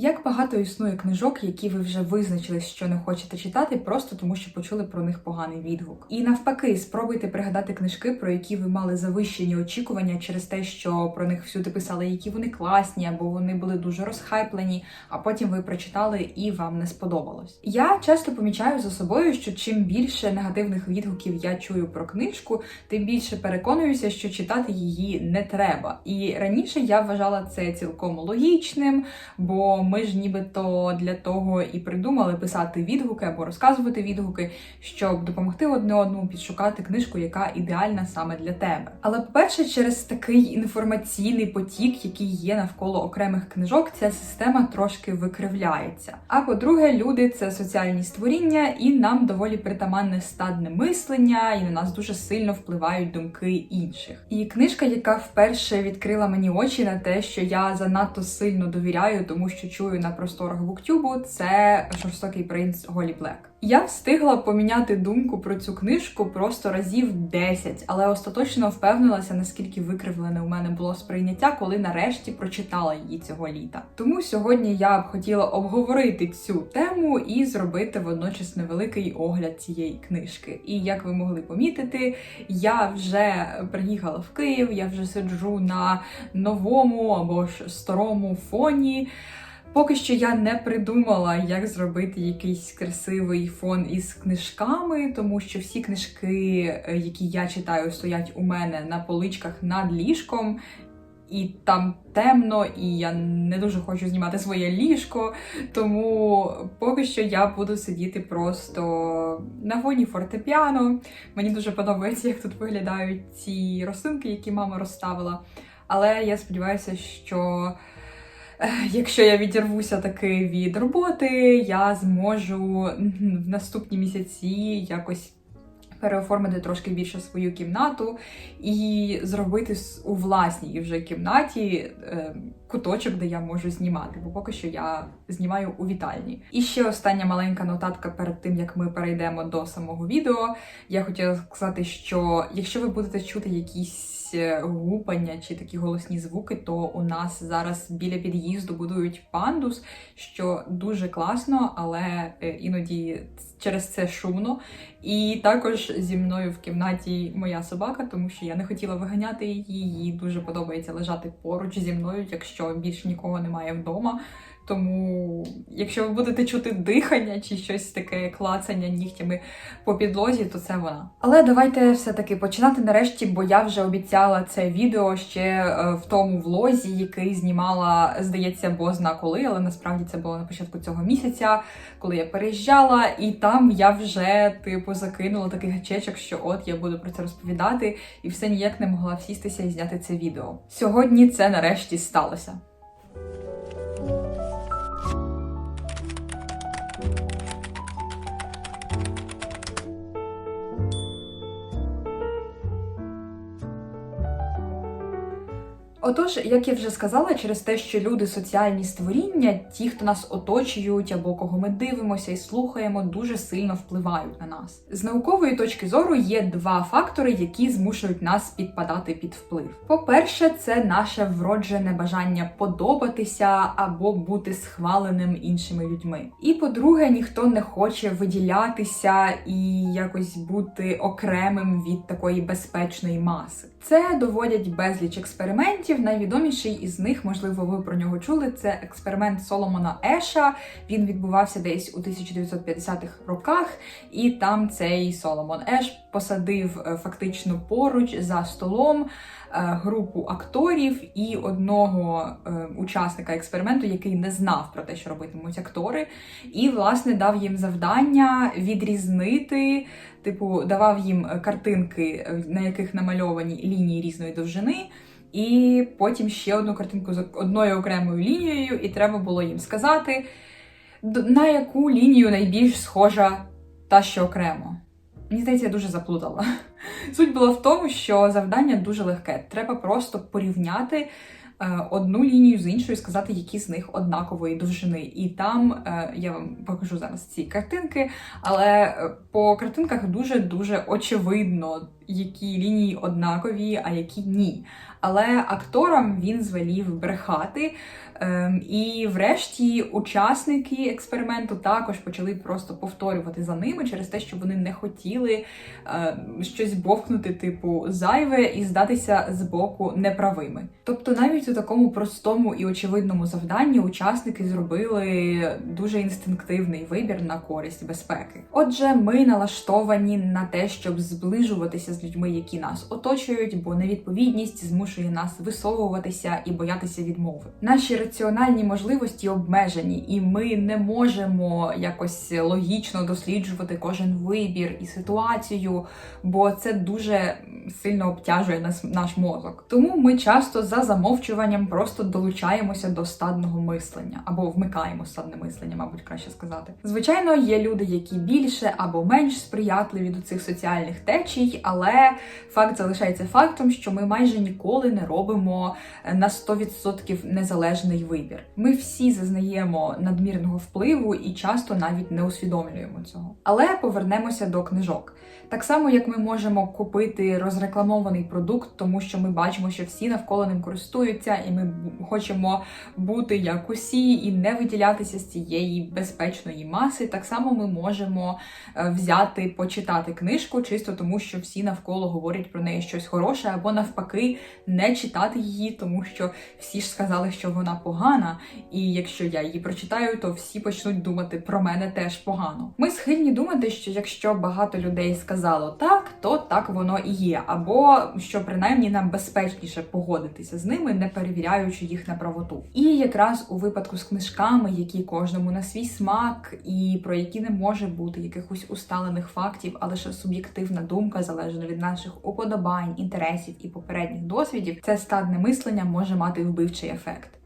Як багато існує книжок, які ви вже визначили, що не хочете читати, просто тому що почули про них поганий відгук. І навпаки, спробуйте пригадати книжки, про які ви мали завищені очікування через те, що про них всюди писали, які вони класні, або вони були дуже розхайплені, а потім ви прочитали і вам не сподобалось. Я часто помічаю за собою, що чим більше негативних відгуків я чую про книжку, тим більше переконуюся, що читати її не треба. І раніше я вважала це цілком логічним, бо ми ж нібито для того і придумали писати відгуки або розказувати відгуки, щоб допомогти одне одному підшукати книжку, яка ідеальна саме для тебе. Але по-перше, через такий інформаційний потік, який є навколо окремих книжок, ця система трошки викривляється. А по-друге, люди це соціальні створіння, і нам доволі притаманне стадне мислення, і на нас дуже сильно впливають думки інших. І книжка, яка вперше відкрила мені очі на те, що я занадто сильно довіряю, тому що чую на просторах буктюбу, це жорстокий принц Голі Блек. Я встигла поміняти думку про цю книжку просто разів 10, але остаточно впевнилася, наскільки викривлене у мене було сприйняття, коли нарешті прочитала її цього літа. Тому сьогодні я б хотіла обговорити цю тему і зробити водночас невеликий огляд цієї книжки. І як ви могли помітити, я вже приїхала в Київ, я вже сиджу на новому або ж старому фоні. Поки що я не придумала, як зробити якийсь красивий фон із книжками, тому що всі книжки, е, які я читаю, стоять у мене на поличках над ліжком. І там темно, і я не дуже хочу знімати своє ліжко. Тому поки що я буду сидіти просто на фоні фортепіано. Мені дуже подобається, як тут виглядають ці рослинки, які мама розставила. Але я сподіваюся, що Якщо я відірвуся таки від роботи, я зможу в наступні місяці якось переоформити трошки більше свою кімнату і зробити у власній вже кімнаті е, куточок, де я можу знімати, бо поки що я знімаю у вітальні. І ще остання маленька нотатка перед тим, як ми перейдемо до самого відео. Я хотіла сказати, що якщо ви будете чути якісь е, гупання чи такі голосні звуки, то у нас зараз біля під'їзду будують пандус, що дуже класно, але е, іноді через це шумно. І також зі мною в кімнаті моя собака, тому що я не хотіла виганяти її. Їй дуже подобається лежати поруч зі мною, якщо більш нікого немає вдома. Тому, якщо ви будете чути дихання чи щось таке клацання нігтями по підлозі, то це вона. Але давайте все-таки починати нарешті, бо я вже обіцяла це відео ще е, в тому влозі, який знімала, здається, бозна коли, але насправді це було на початку цього місяця, коли я переїжджала, і там я вже типу закинула такий гачечок, що от я буду про це розповідати, і все ніяк не могла всістися і зняти це відео. Сьогодні це нарешті сталося. Отож, як я вже сказала, через те, що люди соціальні створіння, ті, хто нас оточують або кого ми дивимося і слухаємо, дуже сильно впливають на нас. З наукової точки зору є два фактори, які змушують нас підпадати під вплив. По-перше, це наше вроджене бажання подобатися або бути схваленим іншими людьми. І по-друге, ніхто не хоче виділятися і якось бути окремим від такої безпечної маси. Це доводять безліч експериментів. Найвідоміший із них, можливо, ви про нього чули. Це експеримент Соломона Еша. Він відбувався десь у 1950-х роках, і там цей Соломон Еш посадив е, фактично поруч за столом е, групу акторів і одного е, учасника експерименту, який не знав про те, що робитимуть актори, і власне дав їм завдання відрізнити. Типу, давав їм картинки, на яких намальовані лінії різної довжини, і потім ще одну картинку з одною окремою лінією, і треба було їм сказати, на яку лінію найбільш схожа та, що окремо. Мені здається, я дуже заплутала. Суть була в тому, що завдання дуже легке. Треба просто порівняти одну лінію з іншою, сказати, які з них однакової довжини. І там е, я вам покажу зараз ці картинки, але е, по картинках дуже дуже очевидно, які лінії однакові, а які ні. Але акторам він звелів брехати, і врешті учасники експерименту також почали просто повторювати за ними через те, що вони не хотіли е, щось бовкнути, типу зайве, і здатися з боку неправими. Тобто, навіть у такому простому і очевидному завданні учасники зробили дуже інстинктивний вибір на користь безпеки. Отже, ми налаштовані на те, щоб зближуватися з людьми, які нас оточують, бо невідповідність змушує нас висовуватися і боятися відмови. Наші раціональні можливості обмежені, і ми не можемо якось логічно досліджувати кожен вибір і ситуацію, бо це дуже сильно обтяжує нас наш мозок. Тому ми часто за замовчуванням просто долучаємося до стадного мислення або вмикаємо стадне мислення, мабуть, краще сказати. Звичайно, є люди, які більше або менш сприятливі до цих соціальних течій, але факт залишається фактом, що ми майже ніколи не робимо на 100% незалежний вибір. Ми всі зазнаємо надмірного впливу і часто навіть не усвідомлюємо цього. Але повернемося до книжок. Так само, як ми можемо купити розрекламований продукт, тому що ми бачимо, що всі навколо ним користуються, і ми хочемо бути як усі і не виділятися з цієї безпечної маси. Так само ми можемо е, взяти, почитати книжку, чисто тому, що всі навколо говорять про неї щось хороше, або навпаки, не читати її, тому що всі ж сказали, що вона погана, і якщо я її прочитаю, то всі почнуть думати про мене теж погано. Ми схильні думати, що якщо багато людей сказало так, то так воно і є, або що принаймні нам безпечніше погодитися з ними, не перевіряючи їх на правоту. І якраз у випадку з книжками, які кожному на свій смак, і про які не може бути якихось усталених фактів, а лише суб'єктивна думка залежно від наших уподобань, інтересів і попередніх досвідів, це стадне мислення може мати вбивчий ефект.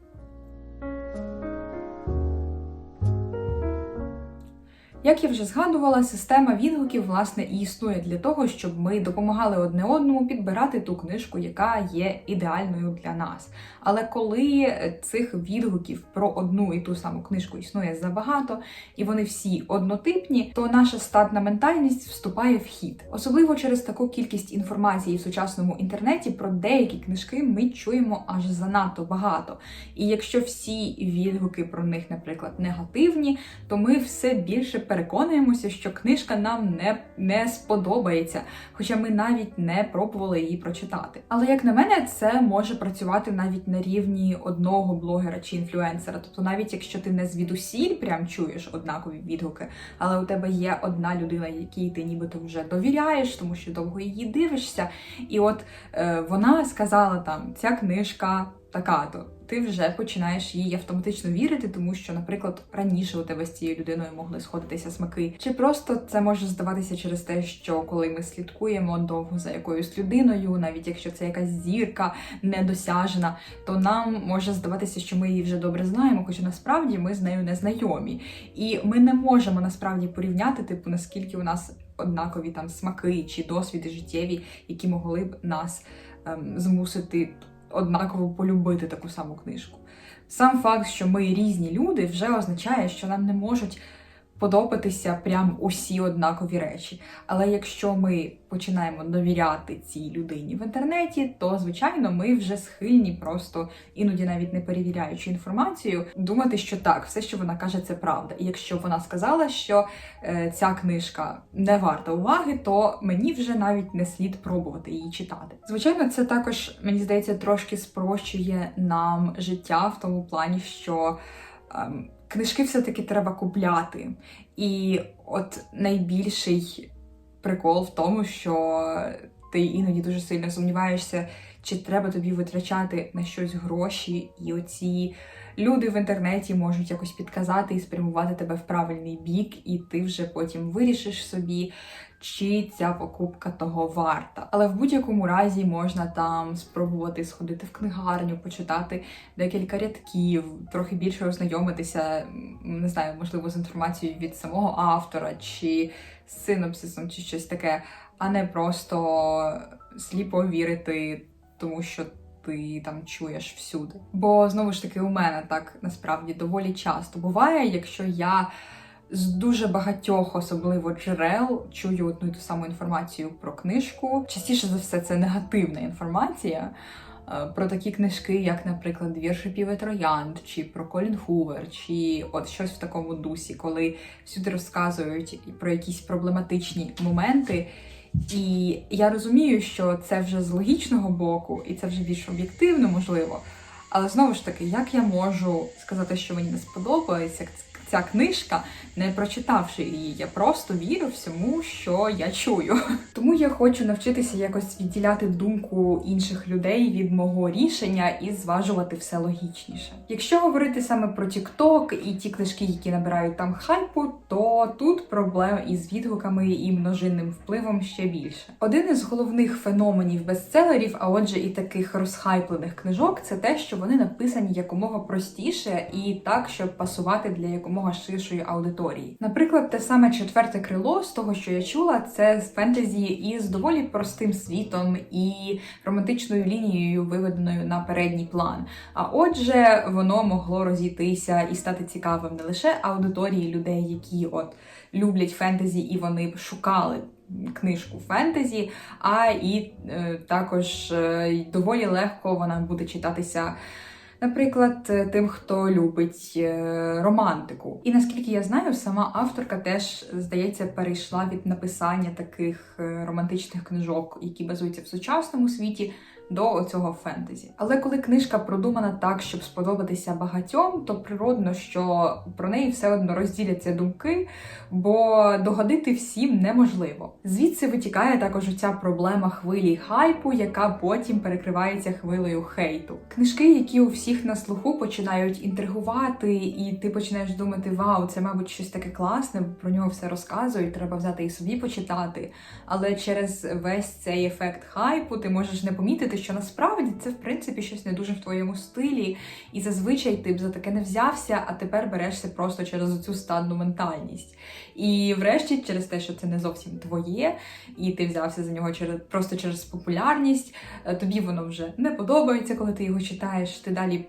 Як я вже згадувала, система відгуків власне і існує для того, щоб ми допомагали одне одному підбирати ту книжку, яка є ідеальною для нас. Але коли цих відгуків про одну і ту саму книжку існує забагато, і вони всі однотипні, то наша статна ментальність вступає в хід. Особливо через таку кількість інформації в сучасному інтернеті про деякі книжки ми чуємо аж занадто багато. І якщо всі відгуки про них, наприклад, негативні, то ми все більше переконуємося, що книжка нам не, не сподобається, хоча ми навіть не пробували її прочитати. Але як на мене, це може працювати навіть на рівні одного блогера чи інфлюенсера. Тобто, навіть якщо ти не звідусіль прям чуєш однакові відгуки, але у тебе є одна людина, якій ти нібито вже довіряєш, тому що довго її дивишся, і от е, вона сказала там ця книжка така-то. Ти вже починаєш їй автоматично вірити, тому що, наприклад, раніше у тебе з цією людиною могли сходитися смаки. Чи просто це може здаватися через те, що коли ми слідкуємо довго за якоюсь людиною, навіть якщо це якась зірка недосяжна, то нам може здаватися, що ми її вже добре знаємо, хоча насправді ми з нею не знайомі. І ми не можемо насправді порівняти, типу, наскільки у нас однакові там смаки чи досвіди життєві, які могли б нас ем, змусити однаково полюбити таку саму книжку. Сам факт, що ми різні люди, вже означає, що нам не можуть подобатися прям усі однакові речі. Але якщо ми починаємо довіряти цій людині в інтернеті, то звичайно ми вже схильні, просто іноді навіть не перевіряючи інформацію, думати, що так, все, що вона каже, це правда. І якщо вона сказала, що е, ця книжка не варта уваги, то мені вже навіть не слід пробувати її читати. Звичайно, це також мені здається трошки спрощує нам життя в тому плані, що. ем, Книжки все-таки треба купляти. І от найбільший прикол в тому, що ти іноді дуже сильно сумніваєшся, чи треба тобі витрачати на щось гроші, і оці люди в інтернеті можуть якось підказати і спрямувати тебе в правильний бік, і ти вже потім вирішиш собі, чи ця покупка того варта. Але в будь-якому разі можна там спробувати сходити в книгарню, почитати декілька рядків, трохи більше ознайомитися, не знаю, можливо, з інформацією від самого автора, чи синопсисом, чи щось таке, а не просто сліпо вірити, тому що. Ти там чуєш всюди. Бо знову ж таки, у мене так насправді доволі часто буває, якщо я з дуже багатьох, особливо джерел, чую одну і ту саму інформацію про книжку. Частіше за все, це негативна інформація. е, про такі книжки, як, наприклад, Двір шипів і троянд, чи про Колін Хувер, чи от щось в такому дусі, коли всюди розказують про якісь проблематичні моменти. І я розумію, що це вже з логічного боку, і це вже більш об'єктивно можливо. Але знову ж таки, як я можу сказати, що мені не сподобається ця книжка, не прочитавши її, я просто вірю всьому, що я чую. Тому я хочу навчитися якось відділяти думку інших людей від мого рішення і зважувати все логічніше. Якщо говорити саме про TikTok і ті книжки, які набирають там хайпу, то тут проблем із відгуками і множинним впливом ще більше. Один із головних феноменів бестселерів, а отже, і таких розхайплених книжок, це те, що вони написані якомога простіше і так, щоб пасувати для якомога ширшої аудиторії. Наприклад, те саме четверте крило з того, що я чула, це з фентезі із доволі простим світом і романтичною лінією, виведеною на передній план. А отже, воно могло розійтися і стати цікавим не лише аудиторії людей, які от люблять фентезі, і вони б шукали. Книжку фентезі, а і е, також е, доволі легко вона буде читатися Наприклад, е, тим, хто любить е, романтику. І наскільки я знаю, сама авторка теж, здається, перейшла від написання таких е, романтичних книжок, які базуються в сучасному світі, до цього фентезі. Але коли книжка продумана так, щоб сподобатися багатьом, то природно, що про неї все одно розділяться думки, бо догодити всім неможливо. Звідси витікає також ця проблема хвилі хайпу, яка потім перекривається хвилею хейту. Книжки, які у всіх на слуху починають інтригувати, і ти починаєш думати, вау, це, мабуть, щось таке класне, про нього все розказують, треба взяти і собі почитати. Але через весь цей ефект хайпу ти можеш не помітити що насправді це в принципі щось не дуже в твоєму стилі, і зазвичай ти б за таке не взявся, а тепер берешся просто через цю стадну ментальність. І врешті, через те, що це не зовсім твоє, і ти взявся за нього через просто через популярність, е, тобі воно вже не подобається, коли ти його читаєш. Ти далі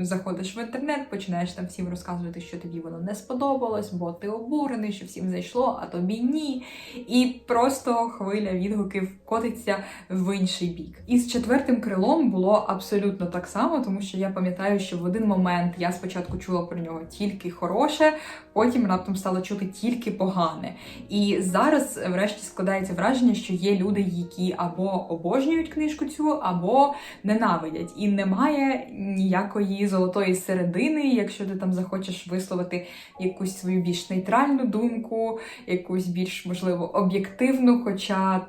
заходиш в інтернет, починаєш там всім розказувати, що тобі воно не сподобалось, бо ти обурений, що всім зайшло, а тобі ні. І просто хвиля відгуків котиться в інший бік. І з четвертим крилом було абсолютно так само, тому що я пам'ятаю, що в один момент я спочатку чула про нього тільки хороше, потім раптом стала чути тільки погане. І зараз, врешті, складається враження, що є люди, які або обожнюють книжку цю, або ненавидять. І немає ніякої золотої середини, якщо ти там захочеш висловити якусь свою більш нейтральну думку, якусь більш можливо об'єктивну, хоча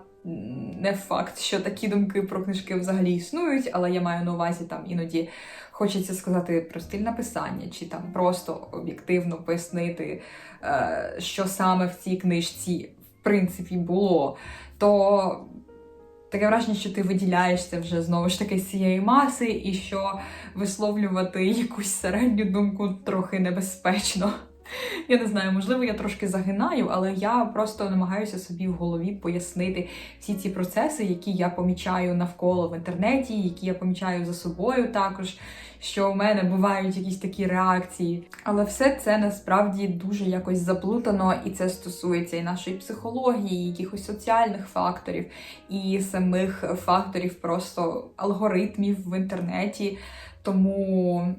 не факт, що такі думки про книжки взагалі існують, але я маю на увазі там іноді хочеться сказати про стиль написання, чи там просто об'єктивно пояснити, е, що саме в цій книжці в принципі було. То таке враження, що ти виділяєшся вже знову ж таки з цієї маси, і що висловлювати якусь середню думку трохи небезпечно. Я не знаю, можливо, я трошки загинаю, але я просто намагаюся собі в голові пояснити всі ці процеси, які я помічаю навколо в інтернеті, які я помічаю за собою також, що в мене бувають якісь такі реакції. Але все це насправді дуже якось заплутано, і це стосується і нашої психології, і якихось соціальних факторів, і самих факторів просто алгоритмів в інтернеті. Тому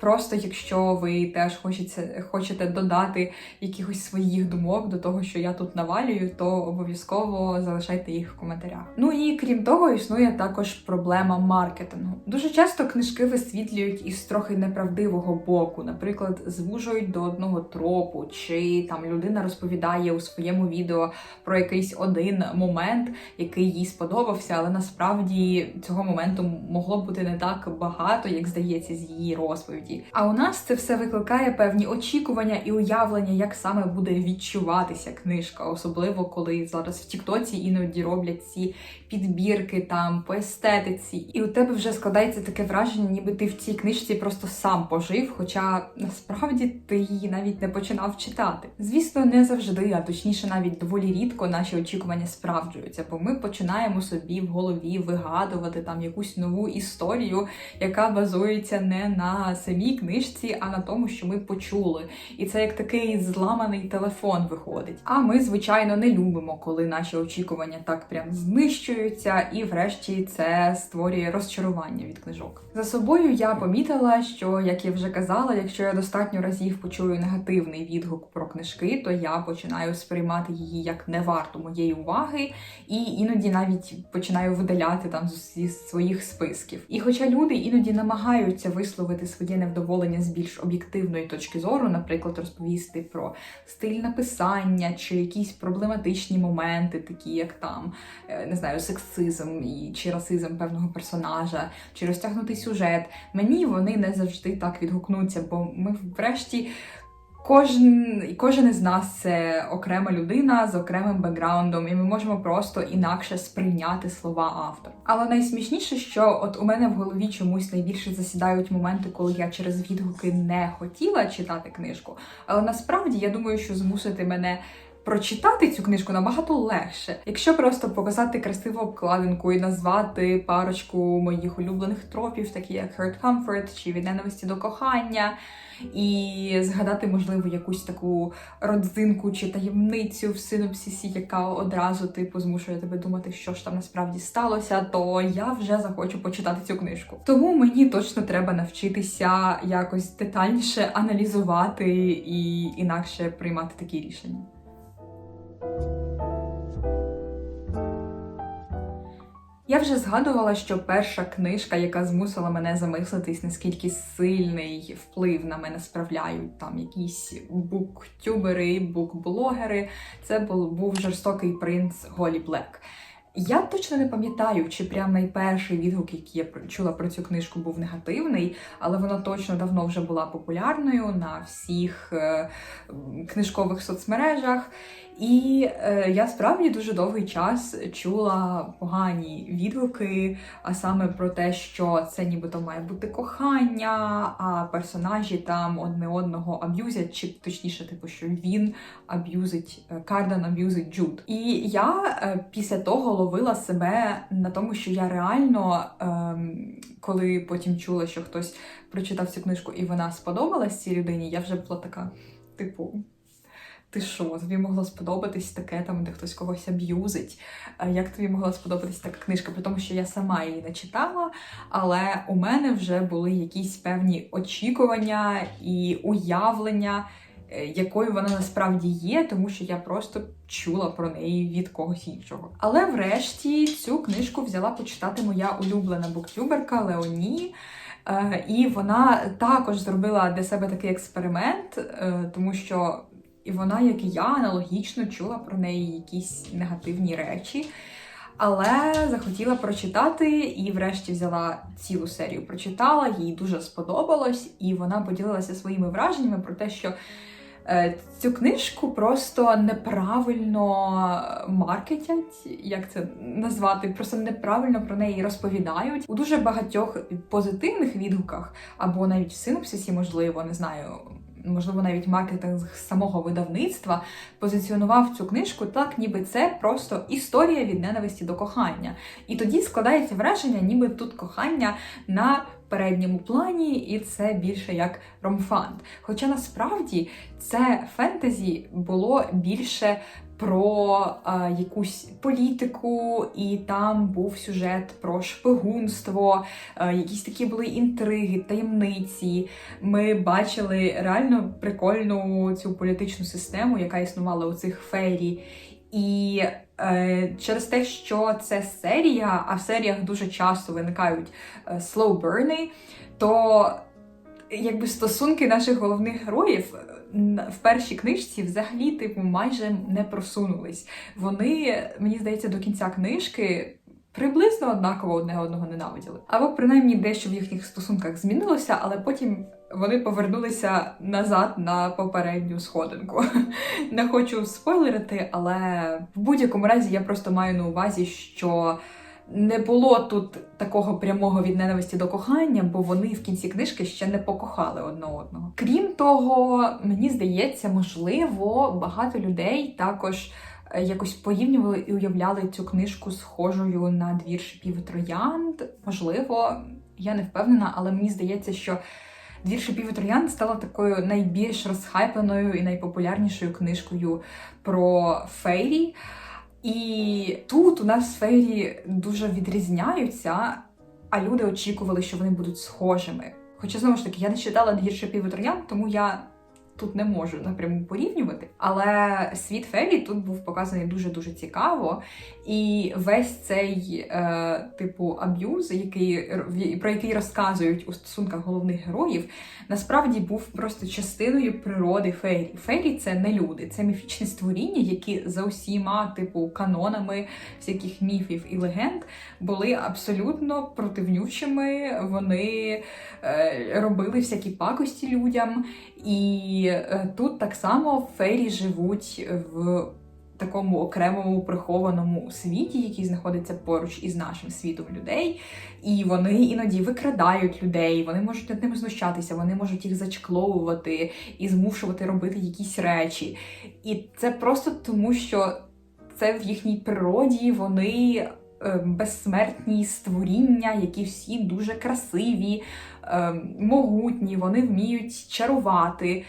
Просто якщо ви теж хочете хочете додати якихось своїх думок до того, що я тут навалюю, то обов'язково залишайте їх в коментарях. Ну і крім того, існує також проблема маркетингу. Дуже часто книжки висвітлюють із трохи неправдивого боку, наприклад, звужують до одного тропу, чи там людина розповідає у своєму відео про якийсь один момент, який їй сподобався, але насправді цього моменту могло бути не так багато, як здається, з її розповіді іноді. А у нас це все викликає певні очікування і уявлення, як саме буде відчуватися книжка, особливо коли зараз в Тіктоці іноді роблять ці підбірки там по естетиці, і у тебе вже складається таке враження, ніби ти в цій книжці просто сам пожив, хоча насправді ти її навіть не починав читати. Звісно, не завжди, а точніше, навіть доволі рідко наші очікування справджуються, бо ми починаємо собі в голові вигадувати там якусь нову історію, яка базується не на самій книжці, а на тому, що ми почули. І це як такий зламаний телефон виходить. А ми, звичайно, не любимо, коли наші очікування так прям знищуються, і врешті це створює розчарування від книжок. За собою я помітила, що як я вже казала, якщо я достатньо разів почую негативний відгук про книжки, то я починаю сприймати її як не варту моєї уваги, і іноді навіть починаю видаляти там зі своїх списків. І хоча люди іноді намагаються висловити своє невдоволення з більш об'єктивної точки зору, наприклад, розповісти про стиль написання чи якісь проблематичні моменти, такі як там е, не знаю, сексизм чи расизм певного персонажа, чи розтягнутий сюжет. Мені вони не завжди так відгукнуться, бо ми врешті. Кожен і кожен із нас це окрема людина з окремим бекграундом, і ми можемо просто інакше сприйняти слова автора. Але найсмішніше, що от у мене в голові чомусь найбільше засідають моменти, коли я через відгуки не хотіла читати книжку. Але насправді я думаю, що змусити мене. Прочитати цю книжку набагато легше, якщо просто показати красиву обкладинку і назвати парочку моїх улюблених тропів, такі як Hurt Comfort чи від ненависті до кохання, і згадати, можливо, якусь таку родзинку чи таємницю в синопсисі, яка одразу типу змушує тебе думати, що ж там насправді сталося, то я вже захочу почитати цю книжку. Тому мені точно треба навчитися якось детальніше аналізувати і інакше приймати такі рішення. Я вже згадувала, що перша книжка, яка змусила мене замислитись, наскільки сильний вплив на мене справляють там якісь буктюбери, букблогери, це був жорстокий принц Голі Блек. Я точно не пам'ятаю, чи прям найперший відгук, який я чула про цю книжку, був негативний, але вона точно давно вже була популярною на всіх е, книжкових соцмережах. І е, я справді дуже довгий час чула погані відгуки, а саме про те, що це нібито має бути кохання, а персонажі там одне одного аб'юзять, чи точніше, типу, що він аб'юзить е, Кардан аб'юзить Джуд. І я е, після того ловила себе на тому, що я реально, е, коли потім чула, що хтось прочитав цю книжку і вона сподобалась цій людині, я вже була така, типу. Ти що, тобі могло сподобатись таке, там, де хтось когось аб'юзить? Як тобі могла сподобатись така книжка? При тому, що я сама її не читала, але у мене вже були якісь певні очікування і уявлення, е, якою вона насправді є, тому що я просто чула про неї від когось іншого. Але врешті цю книжку взяла почитати моя улюблена буктюберка Леоні. Е, і вона також зробила для себе такий експеримент, е, тому що і вона, як і я, аналогічно чула про неї якісь негативні речі. Але захотіла прочитати і, врешті, взяла цілу серію. Прочитала, їй дуже сподобалось, і вона поділилася своїми враженнями про те, що е, цю книжку просто неправильно маркетять, як це назвати, просто неправильно про неї розповідають у дуже багатьох позитивних відгуках, або навіть в синопсисі, можливо, не знаю можливо, навіть маркетинг самого видавництва позиціонував цю книжку так, ніби це просто історія від ненависті до кохання. І тоді складається враження, ніби тут кохання на передньому плані, і це більше як ромфант. Хоча насправді це фентезі було більше про а, якусь політику, і там був сюжет про шпигунство, а, якісь такі були інтриги, таємниці. Ми бачили реально прикольну цю політичну систему, яка існувала у цих фері. І е, через те, що це серія, а в серіях дуже часто виникають е, burни, то якби стосунки наших головних героїв в першій книжці взагалі типу майже не просунулись. Вони, мені здається, до кінця книжки. Приблизно однаково одне одного ненавиділи. Або принаймні дещо в їхніх стосунках змінилося, але потім вони повернулися назад на попередню сходинку. Не хочу спойлерити, але в будь-якому разі я просто маю на увазі, що не було тут такого прямого від ненависті до кохання, бо вони в кінці книжки ще не покохали одне одного. Крім того, мені здається, можливо, багато людей також е, якось порівнювали і уявляли цю книжку схожою на двір шипів троянд. Можливо, я не впевнена, але мені здається, що Двір шипів троянд стала такою найбільш розхайпленою і найпопулярнішою книжкою про фейрі. І тут у нас сфері дуже відрізняються, а люди очікували, що вони будуть схожими. Хоча знову ж таки, я не читала гірше шипів тому я тут не можу напряму порівнювати. Але світ Фейрі тут був показаний дуже-дуже цікаво. І весь цей е, типу аб'юз, який про який розказують у стосунках головних героїв, насправді був просто частиною природи Фейрі. Фейрі це не люди, це міфічні створіння, які за усіма типу канонами всяких міфів і легенд були абсолютно противнючими. Вони е, робили всякі пакості людям. І е, тут так само фейрі живуть в такому окремому прихованому світі, який знаходиться поруч із нашим світом людей. І вони іноді викрадають людей, вони можуть над ними знущатися, вони можуть їх зачкловувати і змушувати робити якісь речі. І це просто тому, що це в їхній природі вони. Е, безсмертні створіння, які всі дуже красиві, е, могутні, вони вміють чарувати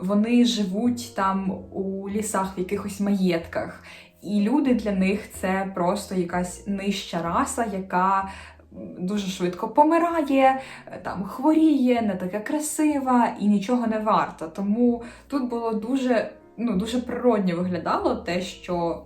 вони живуть там у лісах, в якихось маєтках. І люди для них це просто якась нижча раса, яка дуже швидко помирає, там хворіє, не така красива і нічого не варта. Тому тут було дуже, ну, дуже природньо виглядало те, що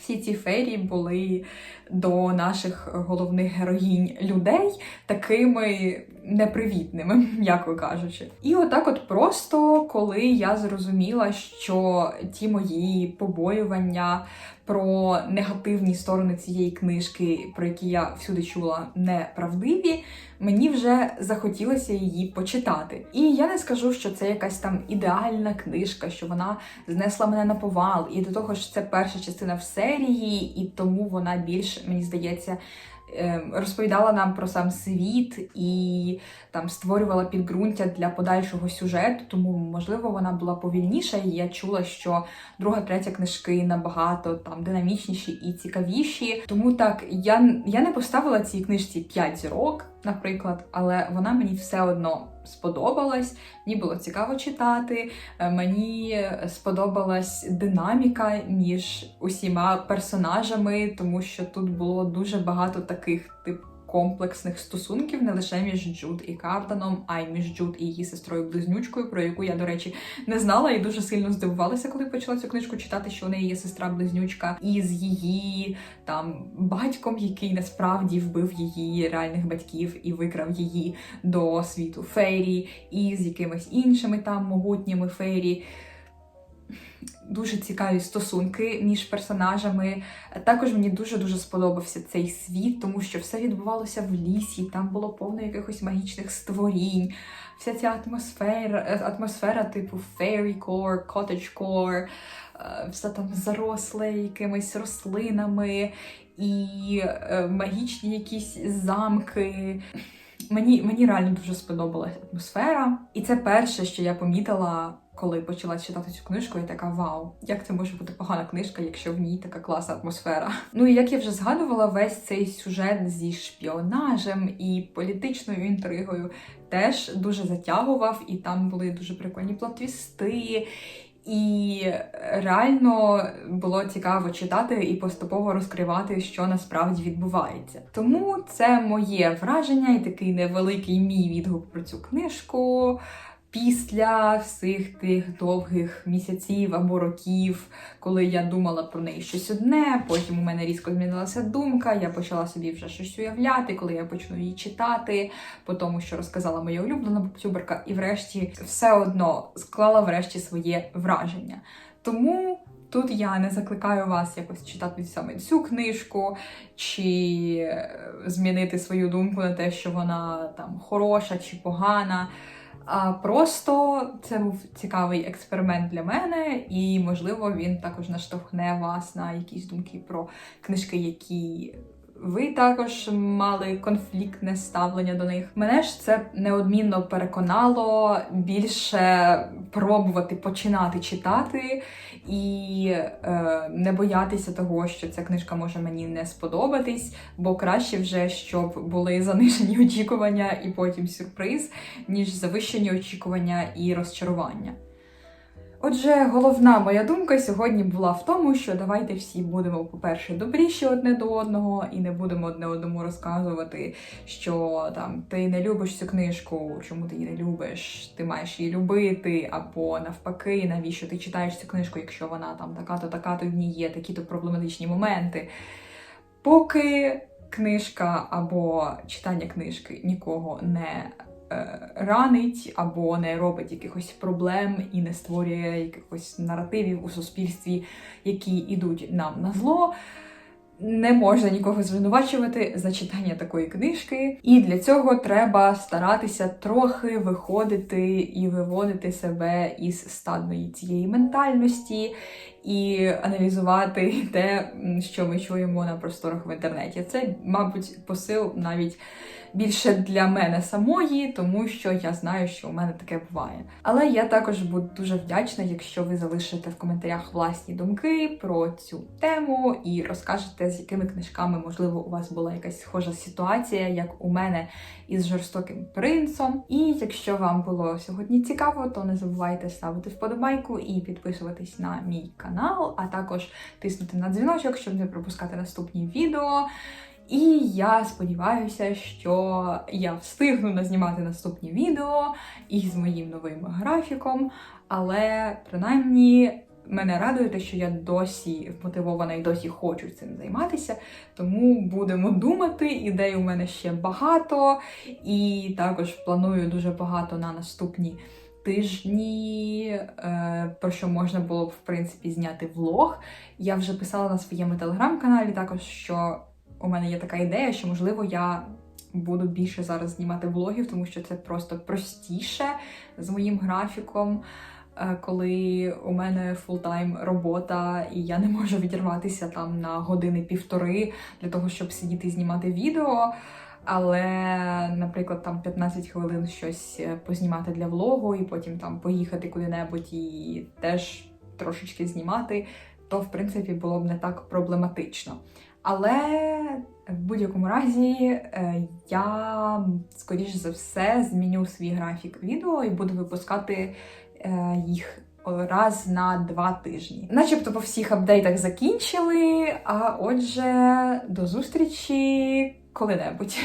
всі ці ферії були до наших головних героїнь людей такими непривітними, м'яко кажучи. І отак, от просто коли я зрозуміла, що ті мої побоювання про негативні сторони цієї книжки, про які я всюди чула, неправдиві, мені вже захотілося її почитати. І я не скажу, що це якась там ідеальна книжка, що вона знесла мене на повал. І до того ж, це перша частина в серії, і тому вона більш, мені здається, розповідала нам про сам світ і там створювала підґрунтя для подальшого сюжету, тому можливо вона була повільніша. І я чула, що друга, третя книжки набагато там динамічніші і цікавіші. Тому так я, я не поставила цій книжці 5 зірок, наприклад, але вона мені все одно сподобалась, мені було цікаво читати. Е, мені сподобалась динаміка між усіма персонажами, тому що тут було дуже багато таких типу комплексних стосунків не лише між Джуд і Карданом, а й між Джуд і її сестрою-близнючкою, про яку я, до речі, не знала і дуже сильно здивувалася, коли почала цю книжку читати, що в неї є сестра-близнючка, і з її там батьком, який насправді вбив її реальних батьків і викрав її до світу Фейрі, і з якимись іншими там могутніми Фейрі дуже цікаві стосунки між персонажами. Також мені дуже-дуже сподобався цей світ, тому що все відбувалося в лісі, там було повно якихось магічних створінь. Вся ця атмосфера, атмосфера типу fairycore, cottagecore, е, все там заросле якимись рослинами і е, магічні якісь замки. Мені мені реально дуже сподобалася атмосфера, і це перше, що я помітила коли почала читати цю книжку, я така вау, як це може бути погана книжка, якщо в ній така класна атмосфера. Ну і як я вже згадувала, весь цей сюжет зі шпіонажем і політичною інтригою теж дуже затягував, і там були дуже прикольні платвісти. І реально було цікаво читати і поступово розкривати, що насправді відбувається. Тому це моє враження і такий невеликий мій відгук про цю книжку після всіх тих довгих місяців або років, коли я думала про неї щось одне, потім у мене різко змінилася думка, я почала собі вже щось уявляти, коли я почну її читати, по тому, що розказала моя улюблена буктюберка, і врешті все одно склала врешті своє враження. Тому. Тут я не закликаю вас якось читати саме цю книжку, чи змінити свою думку на те, що вона там хороша чи погана. А просто це був цікавий експеримент для мене, і, можливо, він також наштовхне вас на якісь думки про книжки, які ви також мали конфліктне ставлення до них. Мене ж це неодмінно переконало більше пробувати починати читати і е, не боятися того, що ця книжка може мені не сподобатись, бо краще вже, щоб були занижені очікування і потім сюрприз, ніж завищені очікування і розчарування. Отже, головна моя думка сьогодні була в тому, що давайте всі будемо, по-перше, добріші одне до одного, і не будемо одне одному розказувати, що там ти не любиш цю книжку, чому ти її не любиш, ти маєш її любити, або навпаки, навіщо ти читаєш цю книжку, якщо вона там така-то, така-то в ній є, такі-то проблематичні моменти. Поки книжка або читання книжки нікого не ранить або не робить якихось проблем і не створює якихось наративів у суспільстві, які йдуть нам на зло. Не можна нікого звинувачувати за читання такої книжки, і для цього треба старатися трохи виходити і виводити себе із стадної цієї ментальності і аналізувати те, що ми чуємо на просторах в інтернеті. Це, мабуть, посил навіть більше для мене самої, тому що я знаю, що у мене таке буває. Але я також буду дуже вдячна, якщо ви залишите в коментарях власні думки про цю тему і розкажете, з якими книжками, можливо, у вас була якась схожа ситуація, як у мене із жорстоким принцом. І якщо вам було сьогодні цікаво, то не забувайте ставити вподобайку і підписуватись на мій канал, а також тиснути на дзвіночок, щоб не пропускати наступні відео. І я сподіваюся, що я встигну назнімати наступні відео із моїм новим графіком, але принаймні. Мене радує те, що я досі вмотивована і досі хочу цим займатися. Тому будемо думати. Ідей у мене ще багато, і також планую дуже багато на наступні тижні, е, про що можна було б в принципі зняти влог. Я вже писала на своєму телеграм-каналі також, що у мене є така ідея, що можливо я буду більше зараз знімати влогів, тому що це просто простіше з моїм графіком. е, Коли у мене фултайм робота, і я не можу відірватися там на години-півтори для того, щоб сидіти і знімати відео. Але, наприклад, там 15 хвилин щось е, познімати для влогу, і потім там поїхати куди-небудь і теж трошечки знімати, то в принципі було б не так проблематично. Але в будь-якому разі е, я, скоріш за все, зміню свій графік відео і буду випускати е, їх раз на два тижні. Начебто по всіх апдейтах закінчили. А отже, до зустрічі коли-небудь.